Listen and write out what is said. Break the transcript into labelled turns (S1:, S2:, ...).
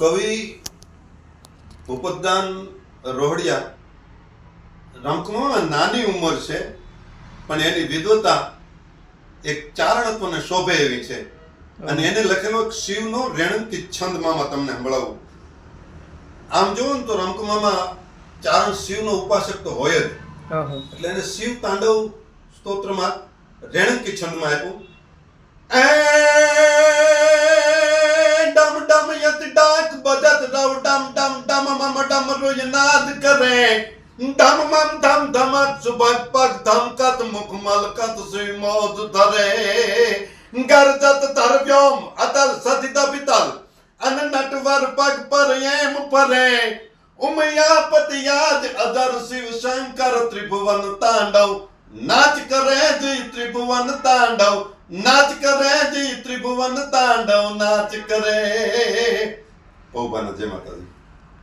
S1: કવિ ભૂપતદાન રોહડિયા રમકમાં નાની ઉંમર છે પણ એની વિદ્વતા એક ચારણત્વને શોભે એવી છે. અને એને લખેલો શિવનો રેણુકી છંદ મામા તમને સંભળાવું. આમ જોવો ને તો રમકમામાં ચારણ શિવનો ઉપાસક તો હોય જ. એટલે એને શિવ તાંડવ સ્તોત્રમાં રેણકી છંદમાં આપ્યું. ડમ રોય નાદ કરે. ધમ મમ ધમ ધમક સુબક પગ ધમકત મુખ મલકત સુઈ મોજ ધરે. ગરજત ધર વ્યોમ અતલ સદિત બિતલ અન નટવર પગ પર એમ પરે ઉમયાપતિ યાદ અધર શિવ શંકર ત્રિભુવન તાંડવ. નાચ કરે જી ત્રિભુવન તાંડવ. નાચ કરે જી ત્રિભુવન તાંડવ. નાચ કરે. પૌબાના જય માતાજી.